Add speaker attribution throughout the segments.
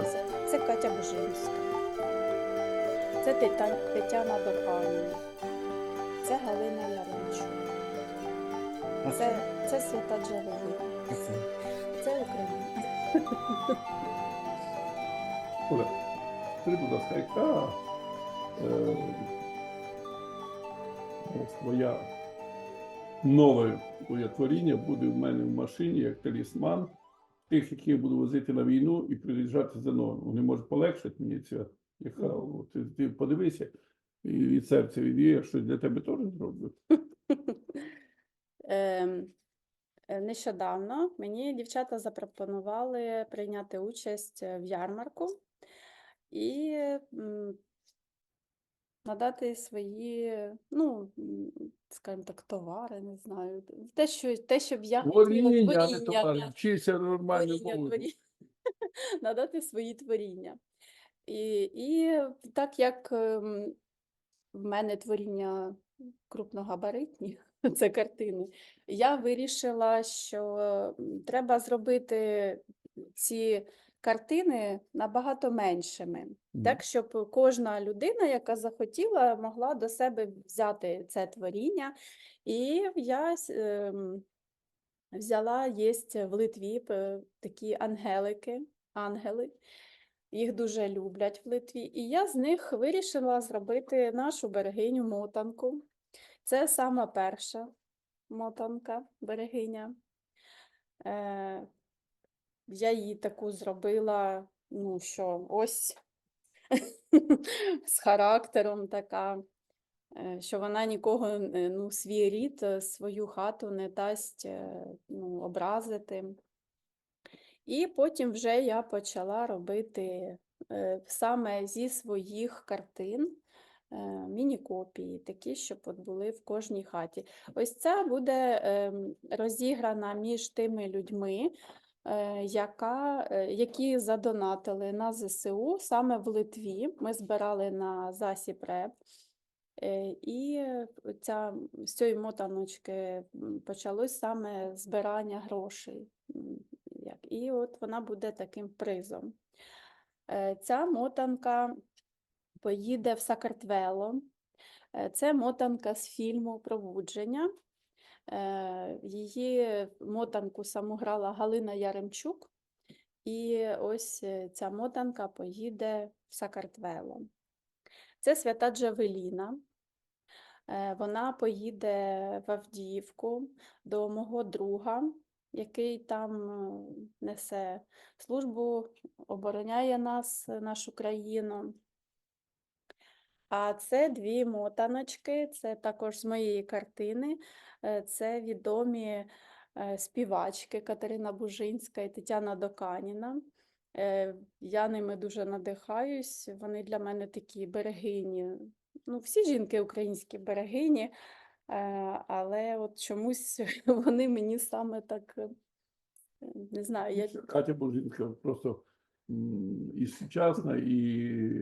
Speaker 1: Це, це Катя Бужинська. Це Тетя- Тетяна Доканіна. Це Галина Яремчук. Це, це Свята Джерелина.
Speaker 2: це?
Speaker 1: Україна.
Speaker 2: Оля, скажи, будь ласка, яка е, твоя нове твоє творіння буде в мене в машині як талісман тих, які я буду возити на війну і приїжджати за мною. Вони можуть полегшити мені це. Яка, ти, ти подивися і від серця відвіє, що для тебе теж зроблю.
Speaker 1: Ем, е, Нещодавно мені дівчата запропонували прийняти участь в ярмарку і надати свої, ну, скажімо так, товари, не знаю, те, що, те, щоб я хотіла
Speaker 2: Творіння, а не
Speaker 1: творіння,
Speaker 2: товар. Вчися нормально
Speaker 1: творіння,
Speaker 2: мовити.
Speaker 1: творіння. надати свої творіння. І, і так як ем, в мене творіння крупногабаритні, це картини, я вирішила, що м, треба зробити ці картини набагато меншими,
Speaker 2: Мгм.
Speaker 1: так, щоб кожна людина, яка захотіла, могла до себе взяти це творіння. І я ем, взяла, є в Литві такі ангелики, ангели. Їх дуже люблять в Литві. І я з них вирішила зробити нашу берегиню мотанку. Це сама перша мотанка берегиня. Я її таку зробила, ну що, ось з характером така, е, що вона нікого, е, ну, свій рід, е, свою хату не дасть ну, образити. І потім вже я почала робити саме зі своїх картин міні-копії, такі, щоб от були в кожній хаті. Ось ця буде ем, розіграна між тими людьми, яка, е, які задонатили на ЗСУ саме в Литві. Ми збирали на засіб РЕП. Е, І ця, з цієї мотаночки почалось саме збирання грошей. І от вона буде таким призом. Е, Ця мотанка поїде в Сакартвело. Е, Це мотанка з фільму Пробудження. Е, Її мотанку саму грала Галина Яремчук. І ось е, ця мотанка поїде в Сакартвело. Це свята Джавеліна. Е, Вона поїде в Авдіївку до мого друга, який там несе службу, обороняє нас, нашу країну. А це дві мотаночки, це також з моєї картини. Е, Це відомі е, співачки Катерина Бужинська і Тетяна Доканіна. Е, Я ними дуже надихаюсь. Вони для мене такі берегині. Ну, всі жінки українські берегині, але от чомусь вони мені саме так, не знаю, я
Speaker 2: Катя Божинська просто і сучасна, і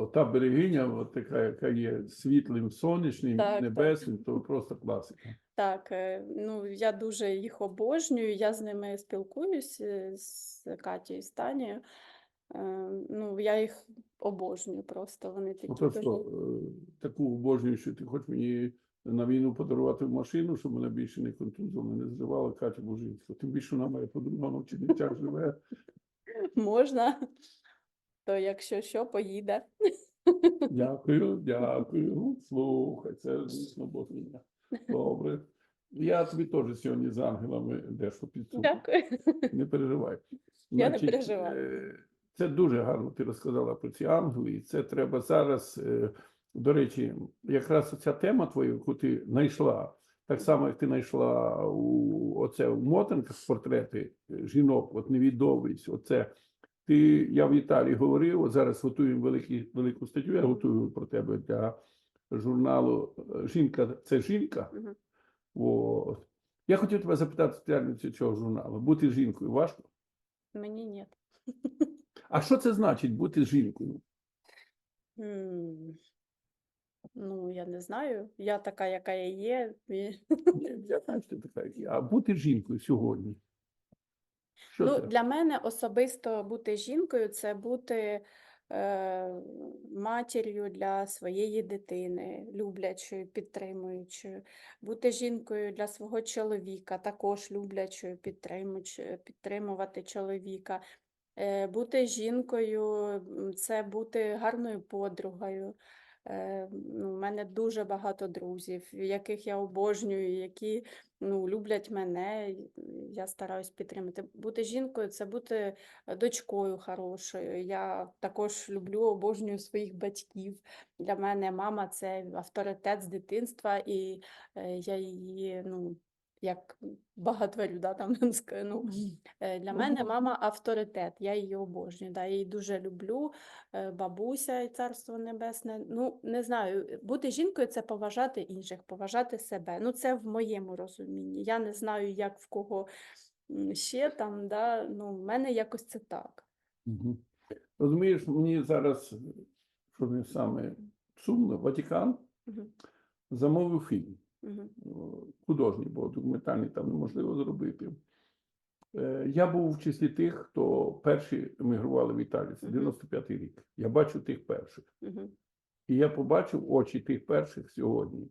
Speaker 2: ота берегиня, от така, яка є світлим, сонячним,
Speaker 1: Так,
Speaker 2: небесним, то просто класика.
Speaker 1: Так, е, ну я дуже їх обожнюю. Я з ними спілкуюсь е, з Катєю і з Танією. Е, Ну, я їх обожнюю просто. Вони такі
Speaker 2: Ну,
Speaker 1: дуже.
Speaker 2: що, е, таку обожнюю, що ти хочеш мені на війну подарувати машину, щоб мене більше не контузило, не зривала Катя Божинська. Тим більше вона моя подруга в Чернівцях живе.
Speaker 1: Можна, то якщо що, поїде.
Speaker 2: Дякую, дякую. Слухай, це дійсно богиня. Добре. Я тобі теж сьогодні з ангелами дещо підсуну.
Speaker 1: Дякую.
Speaker 2: Не переживай.
Speaker 1: Я не переживаю.
Speaker 2: е, Це дуже гарно ти розказала про ці ангели, і це треба зараз. е, До речі, якраз ця тема твоя, яку ти знайшла, так само, як ти знайшла у оце у мотанках портрети е, жінок, от невідомість, оце. Ти, я в Італії говорив, от зараз готуємо великі, велику статтю, я готую про тебе для журналу е, Жінка це жінка.
Speaker 1: Мгм.
Speaker 2: От. Я хотів тебе запитати спеціально цього журналу. Бути жінкою важко?
Speaker 1: Мені ні.
Speaker 2: А що це значить бути жінкою?
Speaker 1: Ну, я не знаю. Я така, яка я є.
Speaker 2: Я знаю, що ти така, а бути жінкою сьогодні. Що
Speaker 1: Ну,
Speaker 2: це?
Speaker 1: для мене особисто бути жінкою це бути е, матір'ю для своєї дитини, люблячою, підтримуючою. Бути жінкою для свого чоловіка, також люблячою, підтримувати чоловіка. Е, Бути жінкою це бути гарною подругою. Е, Ну, у мене дуже багато друзів, яких я обожнюю, які ну, люблять мене. Я стараюсь підтримати. Бути жінкою це бути е, дочкою хорошою. Я також люблю, обожнюю своїх батьків. Для мене мама це авторитет з дитинства, і е, я її, ну, як багатворю, да, там, ну, е, для мене мама авторитет, я її обожнюю, да, я її дуже люблю, е, бабуся і царство небесне. Ну, не знаю, бути жінкою це поважати інших, поважати себе. Ну, це в моєму розумінні. Я не знаю, як в кого ще там, да, ну, в мене якось це так.
Speaker 2: Мгм. Розумієш, мені зараз, що не саме сумно, Ватикан
Speaker 1: Мгм,
Speaker 2: замовив фільм. Художній, бо документальний там неможливо зробити. Е, Я був в числі тих, хто перші емігрували в Італію. Це 95-й рік. Я бачу тих перших. І я побачив очі тих перших сьогодні,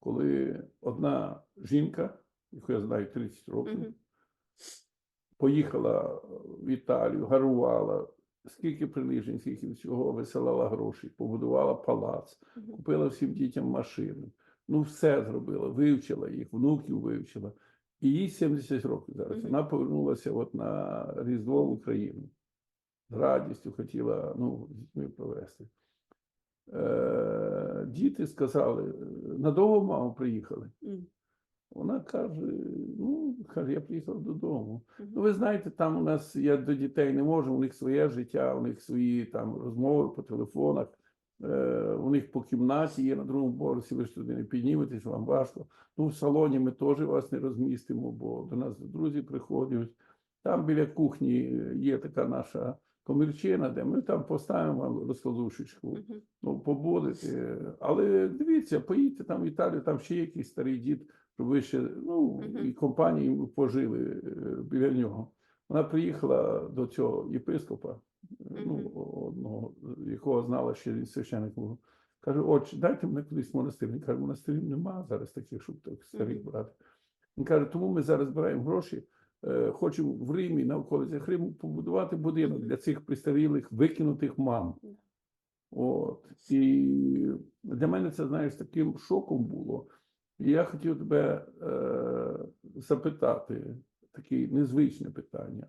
Speaker 2: коли одна жінка, яку я знаю 30 років, поїхала в Італію, гарувала, скільки принижень, скільки всього висилала гроші, побудувала палац, купила всім дітям машини. Ну, все зробила, вивчила їх, внуків вивчила. І їй 70 років зараз. Вона повернулася от на Різдво в Україну. З радістю хотіла ну, з дітьми провести. Е, діти сказали, надовго мама приїхали. Вона каже: ну, каже, я приїхав додому. Ну, ви знаєте, там у нас я до дітей не можу, у них своє життя, у них свої там розмови по телефонах, у них по кімнаті є на другому поверсі, ви ж туди не підніметесь, вам важко. Ну, в салоні ми теж вас не розмістимо, бо до нас друзі приходять. Там біля кухні є така наша комірчина, де ми там поставимо вам розкладушечку ну, побудете. Але дивіться, поїдьте там в Італію, там ще якийсь старий дід, щоб ви ще, ну, і компанії пожили е, біля нього. Вона приїхала до цього єпископа, е, ну, одного, якого знала ще він священник був. Каже, отче, дайте мене кудись в монастир. Він каже, монастирів немає зараз таких, щоб так старих брати. Він каже, тому ми зараз збираємо гроші. е, Хочемо в Римі, на околицях Риму побудувати будинок для цих пристарілих, викинутих мам. От. І для мене це, знаєш, таким шоком було. І я хотів тебе е, запитати таке незвичне питання.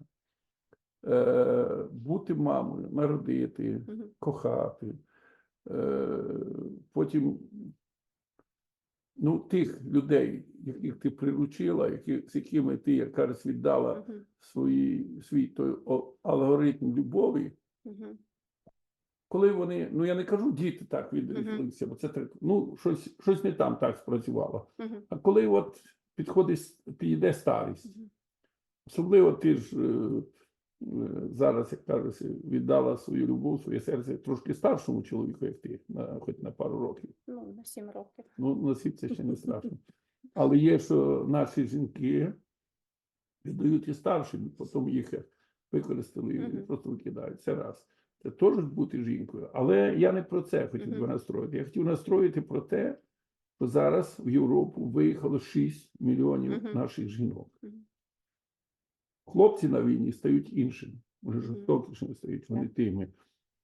Speaker 2: Е, бути мамою, народити, кохати, е, потім ну, тих людей, яких ти приручила, які, з якими ти, як кажеш, віддала
Speaker 1: Мгм.
Speaker 2: свої, свій той алгоритм любові,
Speaker 1: Мгм.
Speaker 2: коли вони, ну я не кажу діти так відрізнилися, бо це так, ну щось, щось не там так спрацювало.
Speaker 1: Мгм.
Speaker 2: А коли от підходить, підійде старість,
Speaker 1: Мгм.
Speaker 2: особливо ти ж е, зараз, як кажеться, віддала свою любов, своє серце трошки старшому чоловіку, як ти, на, хоч на пару років.
Speaker 1: Ну, на сім років.
Speaker 2: Ну, носів це ще не страшно. Але є, що наші жінки віддають і старшим, потім їх використали і
Speaker 1: Мгм.
Speaker 2: просто викидають. Це раз. Це теж бути жінкою. Але я не про це хотів би
Speaker 1: Мгм.
Speaker 2: настроїти. Я хотів настроїти про те, що зараз в Європу виїхало 6 мільйонів
Speaker 1: Мгм.
Speaker 2: наших жінок. Хлопці на війні стають іншими, вже жорстокішими стають, вони тими.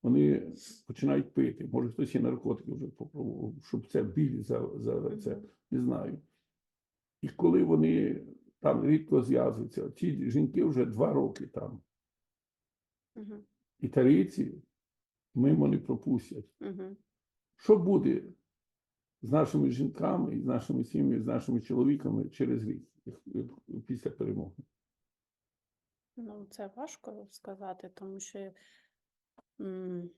Speaker 2: Вони починають пити. Може, хтось і наркотики вже попробував, щоб це біль за, за це не знаю. І коли вони там рідко зв'язуються, ці жінки вже два роки там.
Speaker 1: Мгм.
Speaker 2: Італійці мимо не пропустять.
Speaker 1: Мгм.
Speaker 2: Що буде з нашими жінками, з нашими сім'ями, з нашими чоловіками через рік після перемоги?
Speaker 1: Ну, це важко сказати, тому що м,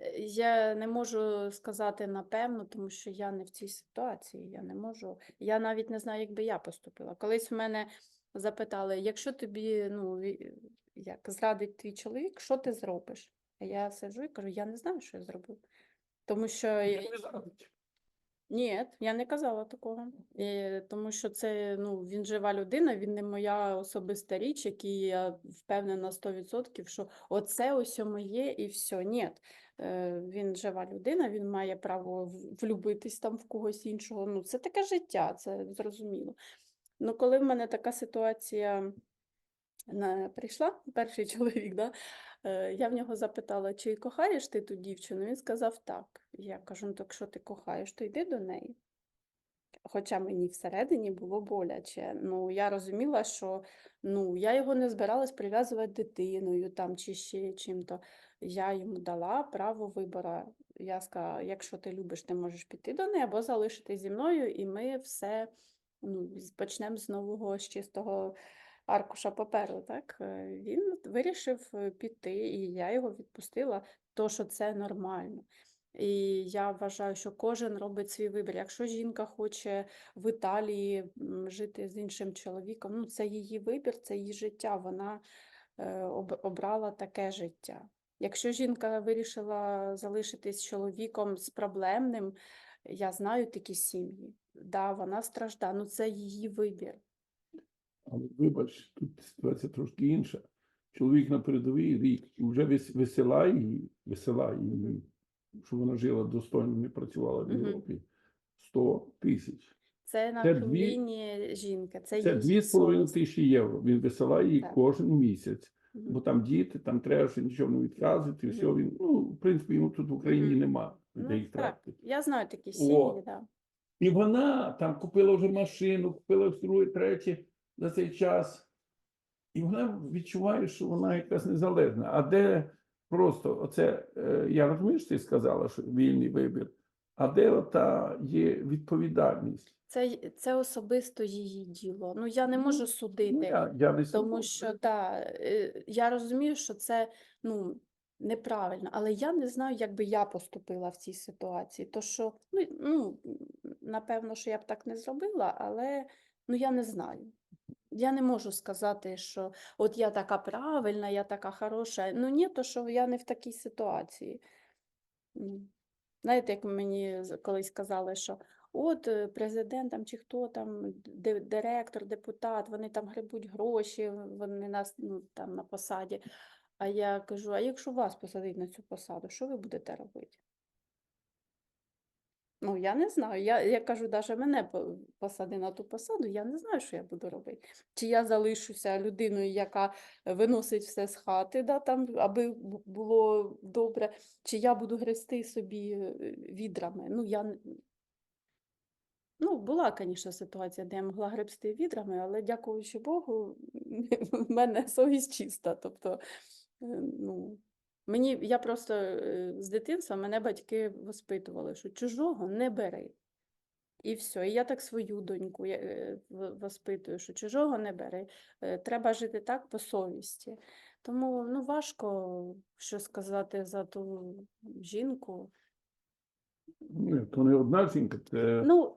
Speaker 1: е, я не можу сказати напевно, тому що я не в цій ситуації. Я не можу. Я навіть не знаю, як би я поступила. Колись в мене запитали, якщо тобі ну, як зрадить твій чоловік, що ти зробиш? А я сиджу і кажу, я не знаю, що я зроблю. Тому що я- Ні, я не казала такого. Е, тому що це, ну, він жива людина, він не моя особиста річ, який я впевнена 100%, що оце ось моє і все. Ні. Е, він жива людина, він має право влюбитись там в когось іншого. Ну, це таке життя, це зрозуміло. Ну, коли в мене така ситуація прийшла, перший чоловік, да, е, я в нього запитала, чи кохаєш ти ту дівчину? Він сказав так. Я кажу, ну так якщо ти кохаєш, то йди до неї. Хоча мені всередині було боляче. Ну, я розуміла, що ну, я його не збиралась прив'язувати дитиною там, чи ще чим-то. Я йому дала право вибору. Я сказала, якщо ти любиш, ти можеш піти до неї або залишитись зі мною, і ми все ну, почнемо з нового, з чистого аркуша паперу. Так? Е, Він вирішив е, піти, і я його відпустила, то що це нормально. І я вважаю, що кожен робить свій вибір. Якщо жінка хоче в Італії жити з іншим чоловіком, ну це її вибір, це її життя. Вона е, об- обрала таке життя. Якщо жінка вирішила залишитись чоловіком з проблемним, я знаю такі сім'ї. Да, вона страждає, ну це її вибір.
Speaker 2: Але вибач, тут ситуація трошки інша. Чоловік на передовій рік і вже вис- висилає її, висилає її, щоб вона жила достойно, не працювала в Європі. 100 тисяч.
Speaker 1: Це на
Speaker 2: Це дві-
Speaker 1: сумлінні жінки, це,
Speaker 2: Це
Speaker 1: її
Speaker 2: 2,5
Speaker 1: совість.
Speaker 2: тисячі євро. Він висилає її
Speaker 1: Так.
Speaker 2: кожен місяць. Бо там діти, там треба ще нічого не відказувати, все він, ну, в принципі, йому тут в Україні
Speaker 1: Мгм.
Speaker 2: нема де
Speaker 1: Ну,
Speaker 2: їх
Speaker 1: так,
Speaker 2: тратити.
Speaker 1: я знаю такі сім'ї, да.
Speaker 2: І вона там купила вже машину, купила друге, третє за цей час. І вона відчуває, що вона якась незалежна. А де просто оце, е, я розумію, що ти сказала, що вільний вибір, а де ота є відповідальність?
Speaker 1: Це, це особисто її діло. Ну, я не
Speaker 2: Ну,
Speaker 1: можу судити.
Speaker 2: Ну, я, я не
Speaker 1: Тому що да, е, я розумію, що це ну, неправильно, але я не знаю, як би я поступила в цій ситуації. То що, ну, ну, напевно, що я б так не зробила, але ну, я не знаю. Я не можу сказати, що от я така правильна, я така хороша. Ну ні, то що я не в такій ситуації. Знаєте, як мені колись казали, що от е, президент чи хто там, директор, депутат, вони там гребуть гроші, вони нас ну, там на посаді. А я кажу: а якщо вас посадить на цю посаду, що ви будете робити? Ну, я не знаю. Я, я кажу, навіть мене по- посади на ту посаду, я не знаю, що я буду робити. Чи я залишуся людиною, яка виносить все з хати, да, там, аби було добре, чи я буду грести собі е, відрами. Ну, я... ну, була, звісно, ситуація, де я могла гребсти відрами, але дякуючи Богу, в мене совість чиста. Тобто, е, ну, мені, я просто е, з дитинства мене батьки воспитували, що чужого не бери. І все. І я так свою доньку е, воспитую, що чужого не бери. Е, Треба жити так по совісті. Тому ну, важко що сказати за ту жінку.
Speaker 2: Ні, то не одна це
Speaker 1: Ну,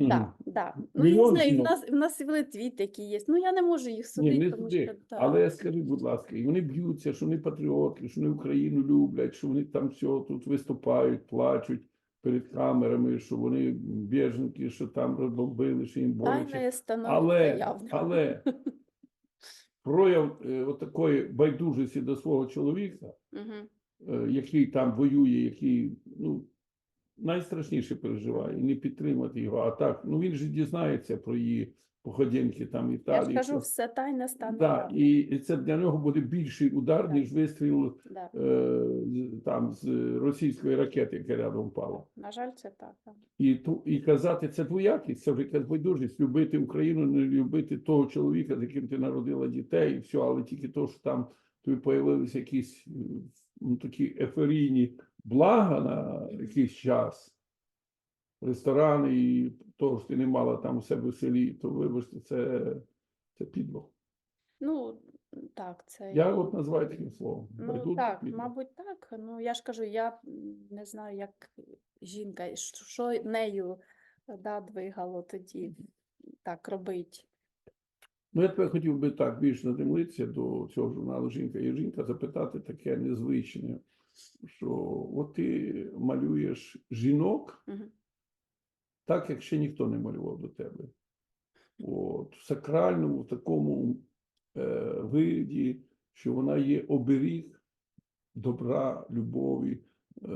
Speaker 2: е,
Speaker 1: так. Ну, я
Speaker 2: мільйон
Speaker 1: знаю, в нас, в нас і в Литві такі є. Ну, я не можу їх
Speaker 2: Ні,
Speaker 1: судити,
Speaker 2: не
Speaker 1: тому
Speaker 2: туди.
Speaker 1: що да.
Speaker 2: Але скажи, будь ласка, і вони б'ються, що вони патріоти, що вони Україну люблять, що вони там все тут виступають, плачуть перед камерами, що вони біженки, що там розбомбили, що їм боляче.
Speaker 1: Тайне
Speaker 2: Але, але прояв е, отакої байдужості до свого чоловіка,
Speaker 1: Мгм.
Speaker 2: е, який там воює, який ну, найстрашніше переживає, і не підтримати його. А так, ну він же дізнається про її походеньки там в
Speaker 1: Я ж
Speaker 2: Італії.
Speaker 1: кажу, все тайне стане
Speaker 2: Да, і, це для нього буде більший удар,
Speaker 1: Так.
Speaker 2: ніж вистріл
Speaker 1: Да.
Speaker 2: е, там з російської ракети, яка рядом впала.
Speaker 1: На жаль, це так.
Speaker 2: І ту і казати це двоякість, це вже якась байдужість, любити Україну, не любити того чоловіка, з яким ти народила дітей, і все, але тільки то, що там тобі появилися якісь ну, такі еферійні блага на якийсь час, ресторани, і того, що ти не мала там у себе в селі, то вибачте, це, це підло.
Speaker 1: Ну, так, це
Speaker 2: Я от називаю таким словом.
Speaker 1: Ну
Speaker 2: Байдуже
Speaker 1: так,
Speaker 2: підло.
Speaker 1: мабуть, так. Ну я ж кажу, я не знаю, як жінка, що нею да, двигало тоді так робить.
Speaker 2: Ну, я тебе хотів би так більш надимлитися до цього журналу Жінка і жінка, запитати таке незвичне, що от ти малюєш жінок, так, як ще ніхто не малював до тебе. От, в сакральному такому е, виді, що вона є оберіг добра, любові, е,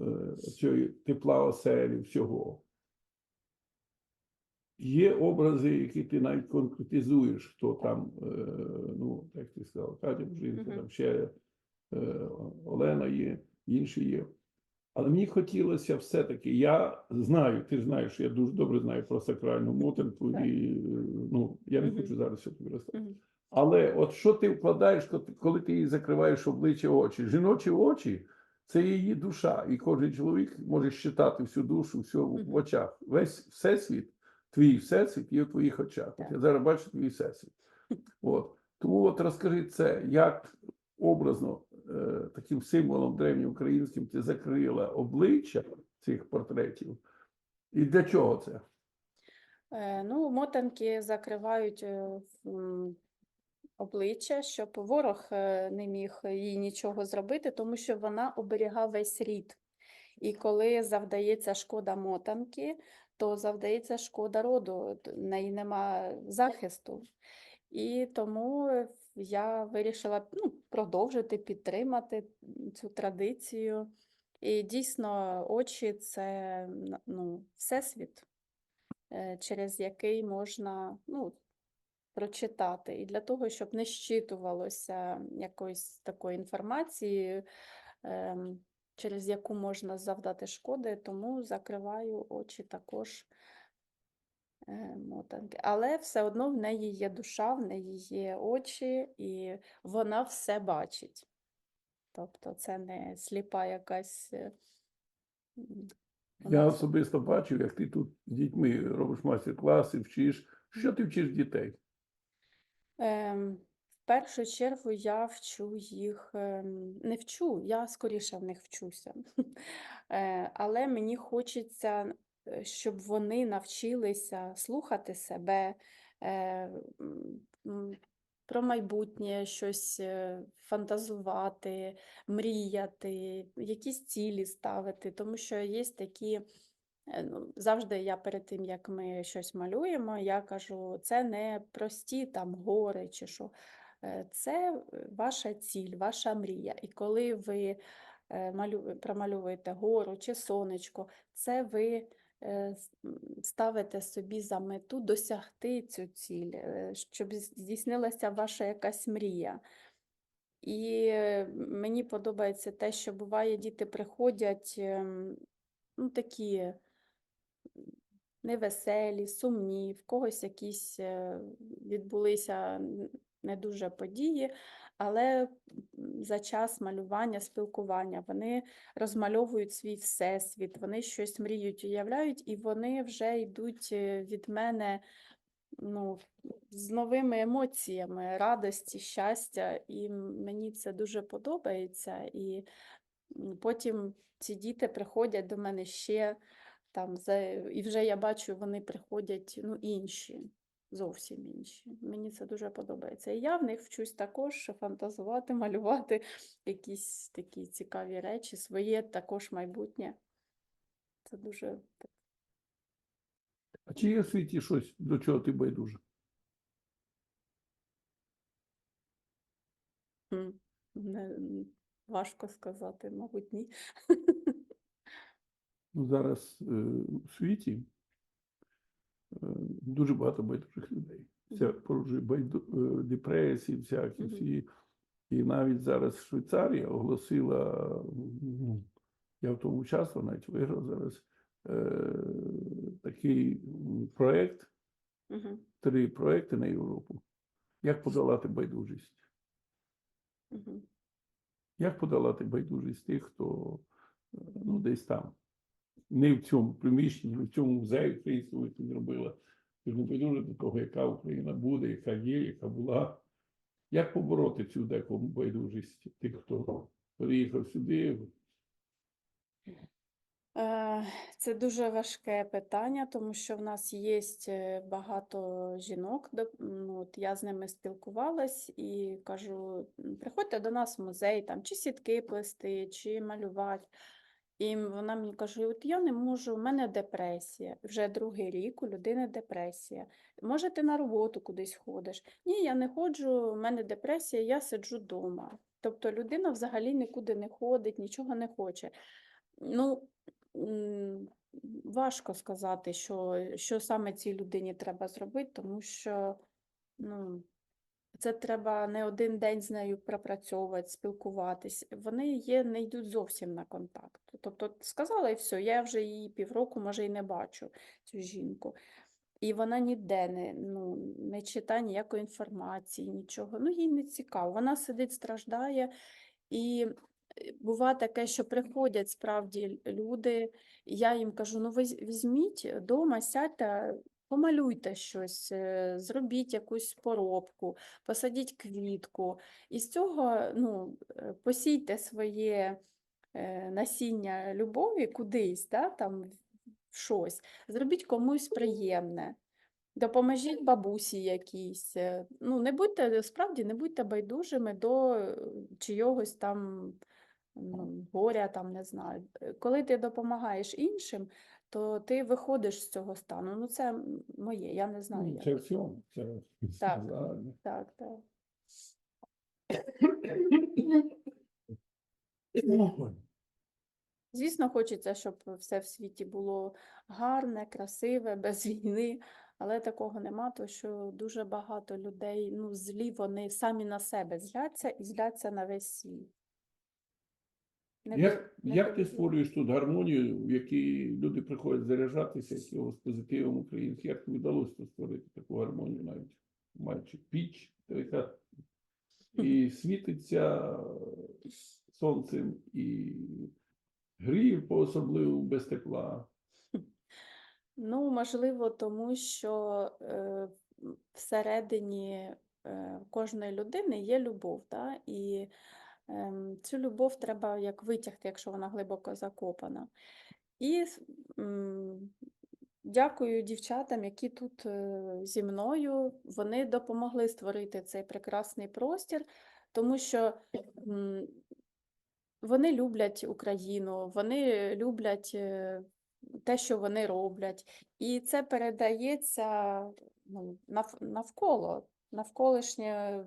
Speaker 2: е, цієї тепла оселі, всього. Є образи, які ти навіть конкретизуєш, хто там, е, ну, як ти сказав, Катя Бужинка,
Speaker 1: Мгм.
Speaker 2: там ще Олена є, інші є. Але мені хотілося все-таки, я знаю, ти знаєш, що я дуже добре знаю про сакральну мотанку,
Speaker 1: Так.
Speaker 2: і е, ну, я не хочу зараз все тобі розказати. Але от що ти вкладаєш, коли ти- їй закриваєш обличчя очі? Жіночі очі це її душа, і кожен чоловік може щитати всю душу, все в очах. Весь всесвіт, твій всесвіт є в твоїх очах. От я зараз бачу твій всесвіт. От. Тому от розкажи це, як образно е, таким символом древньоукраїнським ти закрила обличчя цих портретів. І для чого це?
Speaker 1: Е, Ну, мотанки закривають е, обличчя, щоб ворог е, не міг їй нічого зробити, тому що вона оберігає весь рід. І коли завдається шкода мотанки, то завдається шкода роду, в неї нема захисту. І тому е, я вирішила ну, продовжити підтримати цю традицію. І дійсно, очі це ну, всесвіт е, через який можна ну, прочитати. І для того, щоб не щитувалося якоїсь такої інформації, ем, через яку можна завдати шкоди, тому закриваю очі також мотанки. Але все одно в неї є душа, в неї є очі, і вона все бачить. Тобто це не сліпа якась. е,
Speaker 2: Я особисто бачив, як ти тут з дітьми робиш майстер-класи, вчиш. Що ти вчиш дітей?
Speaker 1: Ем, в першу чергу я вчу їх, ем, не вчу, я скоріше в них вчуся. Е, Але мені хочеться, е, щоб вони навчилися слухати себе, е, про майбутнє щось е, фантазувати, мріяти, якісь цілі ставити, тому що є такі. Е, Ну, завжди я перед тим, як ми щось малюємо, я кажу, це не прості там гори чи що. Е, Це е, ваша ціль, ваша мрія. І коли ви е, малю- промальовуєте гору чи сонечко, це ви е, ставите собі за мету досягти цю ціль, е, щоб здійснилася ваша якась мрія. І е, мені подобається те, що буває, діти приходять ем, ну, такі невеселі, сумні, в когось якісь е, відбулися не дуже події, але за час малювання, спілкування вони розмальовують свій всесвіт, вони щось мріють, уявляють, і вони вже йдуть е, від мене ну, з новими емоціями радості, щастя, і мені це дуже подобається. І потім ці діти приходять до мене ще там, і вже я бачу, вони приходять ну, інші, зовсім інші. Мені це дуже подобається. І я в них вчусь також фантазувати, малювати якісь такі цікаві речі, своє також майбутнє. Це дуже
Speaker 2: А чи є в світі щось, до чого ти байдуже?
Speaker 1: не, важко сказати, мабуть, ні.
Speaker 2: Ну, зараз е, у світі дуже багато байдужих людей. Це
Speaker 1: Мгм.
Speaker 2: породжує байду, е, депресії, всякі всі. І навіть зараз Швейцарія оголосила, ну, я в тому участвував, навіть виграв зараз е, такий м, проект,
Speaker 1: Мгм,
Speaker 2: три проекти на Європу. Як подолати байдужість?
Speaker 1: мгм.
Speaker 2: Як подолати байдужість тих, хто е, ну, десь там, не в цьому приміщенні, в цьому музеї українському, яку зробила. Ти ж не байдуже до того, яка Україна буде, яка є, яка була. Як побороти цю декому байдужість тих, хто приїхав сюди?
Speaker 1: Е, Це дуже важке питання, тому що в нас є багато жінок. От я з ними спілкувалась і кажу: приходьте до нас в музей, там, чи сітки плести, чи малювати. І вона мені каже: от я не можу, у мене депресія. Вже другий рік у людини депресія. Може, ти на роботу кудись ходиш? Ні, я не ходжу, у мене депресія, я сиджу вдома. Тобто людина взагалі нікуди не ходить, нічого не хоче. Ну, важко сказати, що, що саме цій людині треба зробити, тому що ну, це треба не один день з нею пропрацьовувати, спілкуватись. Вони є, не йдуть зовсім на контакт. Тобто сказала і все, я вже її півроку, може, і не бачу цю жінку. І вона ніде не, ну, не читає ніякої інформації, нічого. Ну, їй не цікаво. Вона сидить, страждає. І е, буває таке, що приходять справді люди, я їм кажу: ну, візь- візьміть вдома, сядьте, помалюйте щось, е, зробіть якусь поробку, посадіть квітку. І з цього ну, е, посійте своє е, насіння любові кудись, да, там, в щось, зробіть комусь приємне. Допоможіть бабусі якійсь. Ну, не будьте, справді, не будьте байдужими до чийогось там ну, горя, там, не знаю. Коли ти допомагаєш іншим, то ти виходиш з цього стану. Ну, це моє, я не знаю.
Speaker 2: Ну,
Speaker 1: як.
Speaker 2: Це в цьому. Це
Speaker 1: Так. Так, так. Звісно, хочеться, щоб все в світі було гарне, красиве, без війни, але такого нема, тому що дуже багато людей, ну, злі вони самі на себе зляться і зляться на весь світ.
Speaker 2: Як,
Speaker 1: не
Speaker 2: як ти створюєш тут гармонію, в якій люди приходять заряджатися якогось позитивом українським? Як тобі вдалося створити таку гармонію навіть маючи піч, яка і світиться сонцем, і гріє по-особливо без тепла.
Speaker 1: Ну, можливо, тому що е, всередині е, кожної людини є любов, да? і цю любов треба як витягти, якщо вона глибоко закопана. І дякую дівчатам, які тут е, зі мною. Вони допомогли створити цей прекрасний простір, тому що вони люблять Україну, вони люблять е, те, що вони роблять. І це передається ну, навколо, навколишнє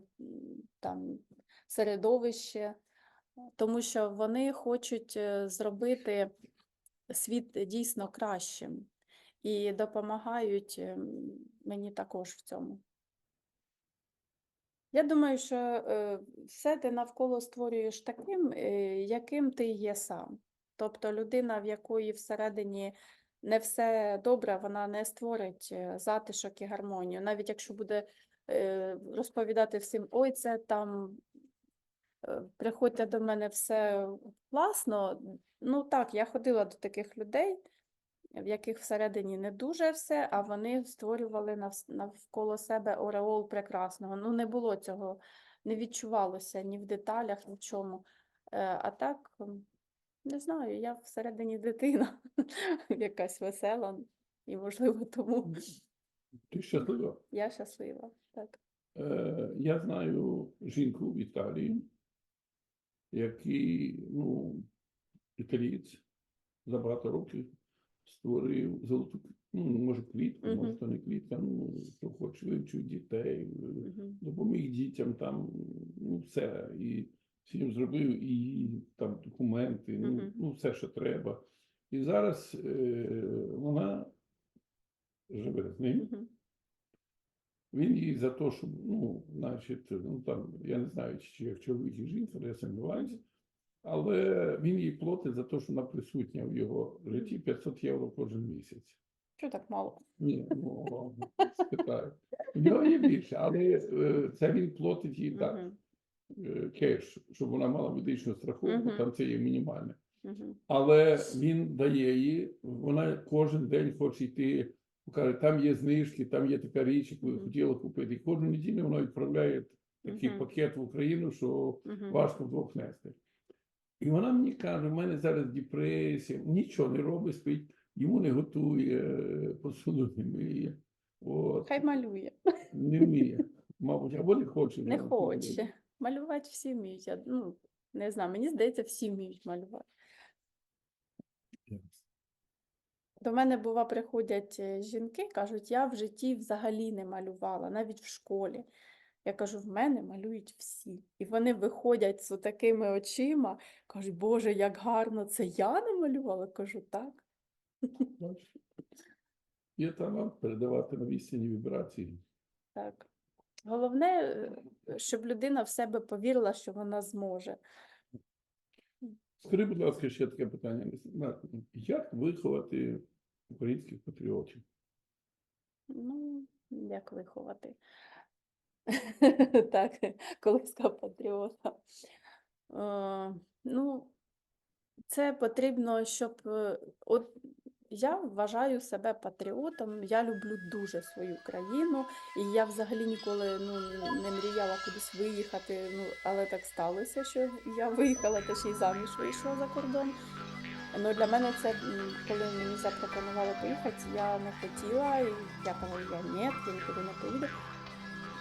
Speaker 1: там, середовище, тому що вони хочуть е, зробити світ дійсно кращим і допомагають ем, мені також в цьому. Я думаю, що е, все ти навколо створюєш таким, е, яким ти є сам. Тобто людина, в якої всередині не все добре, вона не створить е, затишок і гармонію. Навіть якщо буде е, розповідати всім, ой, це там е, приходьте до мене все класно. Ну так, я ходила до таких людей, в яких всередині не дуже все, а вони створювали навколо себе ореол прекрасного. Ну, не було цього, не відчувалося ні в деталях, ні в чому. Е, А так, не знаю, я всередині дитина якась весела, і, можливо, тому
Speaker 2: Ти щаслива?
Speaker 1: я щаслива. Так.
Speaker 2: Е, я знаю жінку в Італії, який, ну, італієць за багато років створив золоту, ну, може, квітку, може, то не квітка, ну, хто хоче, вивчив дітей, е,
Speaker 1: Мгм.
Speaker 2: допоміг дітям там, ну, все. І всім зробив і там документи, ну,
Speaker 1: Мгм.
Speaker 2: ну все, що треба. І зараз е, вона живе з ним.
Speaker 1: Мгм.
Speaker 2: Він їй за те, що, ну, значить, ну там, я не знаю, чи як чоловік і жінка, я сумніваюся, але він їй платить за те, що вона присутня в його житті 500 євро кожен місяць.
Speaker 1: Що так мало?
Speaker 2: Ні, ну, спитаю. У нього є більше, але е, це він платить їй так, е, кеш, щоб вона мала медичну страховку,
Speaker 1: Мгм.
Speaker 2: там це є мінімальне.
Speaker 1: Мгм.
Speaker 2: Але він дає їй, вона кожен день хоче йти, каже, там є знижки, там є така річ, яку я хотіла купити. І кожну неділю вона відправляє такий
Speaker 1: Мгм.
Speaker 2: пакет в Україну, що
Speaker 1: Мгм.
Speaker 2: важко вдвох нести. І вона мені каже, в мене зараз депресія, нічого не робить, спить, йому не готує, посуду не миє. От,
Speaker 1: Хай малює.
Speaker 2: не вміє, мабуть, або не хоче.
Speaker 1: Не хоче. Малювати всі вміють. Ну, не знаю, мені здається, всі вміють малювати. До мене, бува, приходять е, жінки, кажуть, я в житті взагалі не малювала, навіть в школі. Я кажу, в мене малюють всі. І вони виходять з такими очима, кажуть, Боже, як гарно, це я намалювала? Кажу, так.
Speaker 2: Є талант передавати нові сині вібрації.
Speaker 1: Так. Головне, е, щоб людина в себе повірила, що вона зможе.
Speaker 2: Скажи, будь ласка, ще таке питання. Як виховати українських патріотів?
Speaker 1: Ну, як виховати? Так, колиска патріота. Е, Ну, це потрібно, щоб е, от я вважаю себе патріотом, я люблю дуже свою країну, і я взагалі ніколи ну, не мріяла кудись виїхати. Ну, але так сталося, що я виїхала та ще й заміж вийшла за кордон. Ну, для мене це, коли мені запропонували поїхати, я не хотіла, і я казала, я ні, я нікуди не поїду.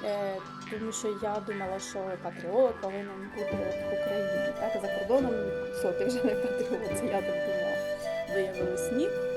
Speaker 1: Е, тому що я думала, що патріот повинен бути в Україні. Так, за кордоном все, ти вже не патріот, це я так думала. Виявилось ні.